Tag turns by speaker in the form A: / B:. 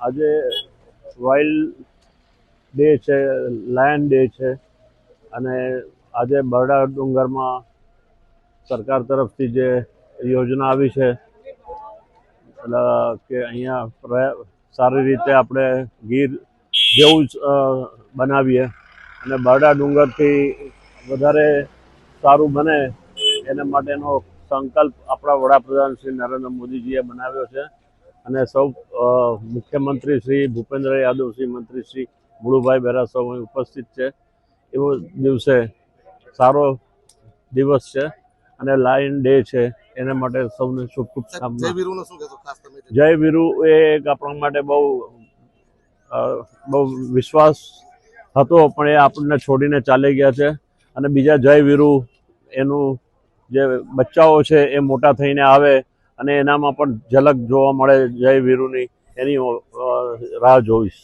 A: આજે wild day છે, lion day છે અને આજે બરડા ડુંગરમાં સરકાર તરફથી જે યોજના આવી છે, એટલે કે અહીંયા સારી રીતે આપણે ગીર જેવું જ બનાવીએ અને બરડા ડુંગરથી વધારે સારું બને એના માટેનો સંકલ્પ આપણા વડાપ્રધાન શ્રી નરેન્દ્ર મોદીજીએ બનાવ્યો છે. અને સૌ મુખ્યમંત્રી શ્રી ભૂપેન્દ્ર યાદવ શ્રી મંત્રી શ્રી મુળુભાઈ બેરા સૌ અહીં ઉપસ્થિત છે. એવો દિવસે સારો દિવસ છે અને લાયન ડે છે. એના માટે સૌને
B: ખાસ તમે જે-
A: જય વીરુ એ એક આપણા માટે બહુ બહુ વિશ્વાસ હતો પણ એ આપણને છોડીને ચાલી ગયા છે. અને બીજા જય વીરુ એનું જે બચ્ચાઓ છે એ મોટા થઈને આવે. અને એનામાં પણ ઝલક જોવા મળે જય વીરુની એની રાહ જોઈશ.